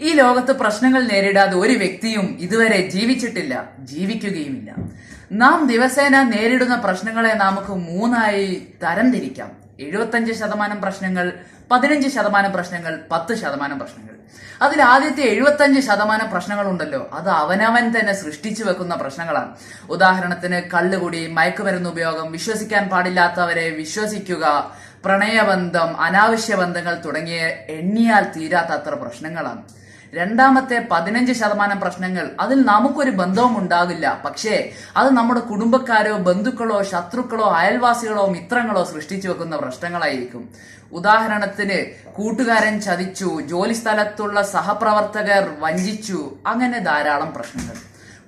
ഈ ലോകത്ത് പ്രശ്നങ്ങൾ നേരിടാതെ ഒരു വ്യക്തിയും ഇതുവരെ ജീവിച്ചിട്ടില്ല ജീവിക്കുകയുമില്ല. നാം ദിവസേന നേരിടുന്ന പ്രശ്നങ്ങളെ നമുക്ക് മൂന്നായി തരംതിരിക്കാം. എഴുപത്തഞ്ച് ശതമാനം പ്രശ്നങ്ങൾ പതിനഞ്ച് ശതമാനം പ്രശ്നങ്ങൾ പത്ത് ശതമാനം പ്രശ്നങ്ങൾ. അതിൽ ആദ്യത്തെ എഴുപത്തഞ്ച് ശതമാനം പ്രശ്നങ്ങളുണ്ടല്ലോ അത് അവനവൻ തന്നെ സൃഷ്ടിച്ചു വെക്കുന്ന പ്രശ്നങ്ങളാണ്. ഉദാഹരണത്തിന് കള്ളുകുടി മയക്കുമരുന്ന് ഉപയോഗം വിശ്വസിക്കാൻ പാടില്ലാത്തവരെ വിശ്വസിക്കുക പ്രണയബന്ധം അനാവശ്യ ബന്ധങ്ങൾ തുടങ്ങിയ എണ്ണിയാൽ തീരാത്തത്ര പ്രശ്നങ്ങളാണ്. രണ്ടാമത്തെ പതിനഞ്ച് ശതമാനം പ്രശ്നങ്ങൾ അതിൽ നമുക്കൊരു ബന്ധവും ഉണ്ടാകില്ല പക്ഷേ അത് നമ്മുടെ കുടുംബക്കാരോ ബന്ധുക്കളോ ശത്രുക്കളോ അയൽവാസികളോ മിത്രങ്ങളോ സൃഷ്ടിച്ചു വെക്കുന്ന പ്രശ്നങ്ങളായിരിക്കും. ഉദാഹരണത്തിന് കൂട്ടുകാരൻ ചതിച്ചു ജോലി സ്ഥലത്തുള്ള സഹപ്രവർത്തകർ വഞ്ചിച്ചു അങ്ങനെ ധാരാളം പ്രശ്നങ്ങൾ.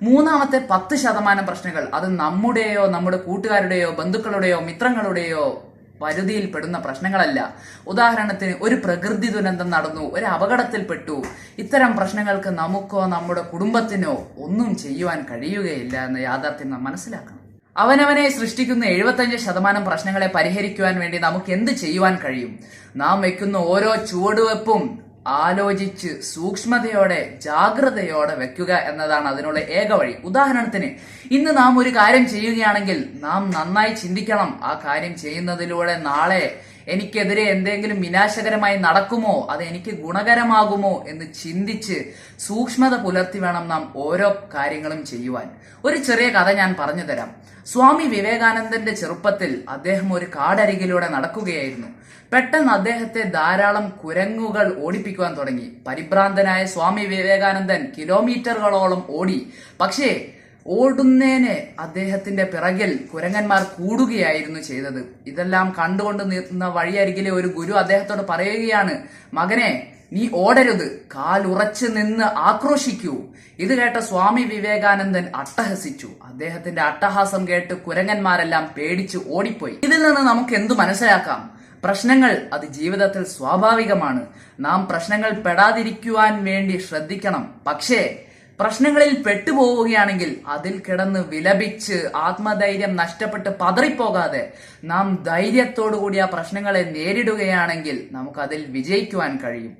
മൂന്നാമത്തെ പത്ത് ശതമാനം പ്രശ്നങ്ങൾ അത് നമ്മുടെയോ നമ്മുടെ കൂട്ടുകാരുടെയോ ബന്ധുക്കളുടെയോ മിത്രങ്ങളുടെയോ പരിധിയിൽ പെടുന്ന പ്രശ്നങ്ങളല്ല. ഉദാഹരണത്തിന് ഒരു പ്രകൃതി ദുരന്തം നടന്നു ഒരു അപകടത്തിൽപ്പെട്ടു. ഇത്തരം പ്രശ്നങ്ങൾക്ക് നമുക്കോ നമ്മുടെ കുടുംബത്തിനോ ഒന്നും ചെയ്യുവാൻ കഴിയുകയില്ല എന്ന യാഥാർത്ഥ്യം നാം മനസ്സിലാക്കണം. അവനവനെ സൃഷ്ടിക്കുന്ന എഴുപത്തഞ്ച് ശതമാനം പ്രശ്നങ്ങളെ പരിഹരിക്കുവാൻ വേണ്ടി നമുക്ക് എന്ത് ചെയ്യുവാൻ കഴിയും? നാം വെക്കുന്ന ഓരോ ചുവടുവെപ്പും ആലോചിച്ച് സൂക്ഷ്മതയോടെ ജാഗ്രതയോടെ വെക്കുക എന്നതാണ് അതിനുള്ള ഏക വഴി. ഉദാഹരണത്തിന് ഇന്ന് നാം ഒരു കാര്യം ചെയ്യുകയാണെങ്കിൽ നാം നന്നായി ചിന്തിക്കണം. ആ കാര്യം ചെയ്യുന്നതിലൂടെ നാളെ എനിക്കെതിരെ എന്തെങ്കിലും വിനാശകരമായി നടക്കുമോ? അത് എനിക്ക് ഗുണകരമാകുമോ? എന്ന് ചിന്തിച്ച് സൂക്ഷ്മത പുലർത്തി വേണം നാം ഓരോ കാര്യങ്ങളും ചെയ്യുവാൻ. ഒരു ചെറിയ കഥ ഞാൻ പറഞ്ഞു തരാം. സ്വാമി വിവേകാനന്ദന്റെ ചെറുപ്പത്തിൽ അദ്ദേഹം ഒരു കാടരികിലൂടെ നടക്കുകയായിരുന്നു. പെട്ടെന്ന് അദ്ദേഹത്തെ ധാരാളം കുരങ്ങുകൾ ഓടിപ്പിക്കുവാൻ തുടങ്ങി. പരിഭ്രാന്തനായ സ്വാമി വിവേകാനന്ദൻ കിലോമീറ്ററുകളോളം ഓടി. പക്ഷേ ഓടുന്നേനെ അദ്ദേഹത്തിന്റെ പിറകിൽ കുരങ്ങന്മാർ കൂടുകയായിരുന്നു ചെയ്തത്. ഇതെല്ലാം കണ്ടുകൊണ്ട് നിന്ന വഴിയരികിലെ ഒരു ഗുരു അദ്ദേഹത്തോട് പറയുകയാണ് മകനെ നീ ഓടരുത്. കാലുറച്ചു നിന്ന് ആക്രോശിക്കൂ. ഇത് കേട്ട സ്വാമി വിവേകാനന്ദൻ അട്ടഹസിച്ചു. അദ്ദേഹത്തിന്റെ അട്ടഹാസം കേട്ട് കുരങ്ങന്മാരെല്ലാം പേടിച്ച് ഓടിപ്പോയി. ഇതിൽ നിന്ന് നമുക്ക് എന്തു മനസ്സിലാക്കാം? പ്രശ്നങ്ങൾ അത് ജീവിതത്തിൽ സ്വാഭാവികമാണ്. നാം പ്രശ്നങ്ങൾ പെടാതിരിക്കുവാൻ വേണ്ടി ശ്രദ്ധിക്കണം. പക്ഷേ പ്രശ്നങ്ങളിൽ പെട്ടുപോവുകയാണെങ്കിൽ അതിൽ കിടന്ന് വിലപിച്ച് ആത്മധൈര്യം നഷ്ടപ്പെട്ട് പതറിപ്പോകാതെ നാം ധൈര്യത്തോടുകൂടി ആ പ്രശ്നങ്ങളെ നേരിടുകയാണെങ്കിൽ നമുക്കതിൽ വിജയിക്കുവാൻ കഴിയും.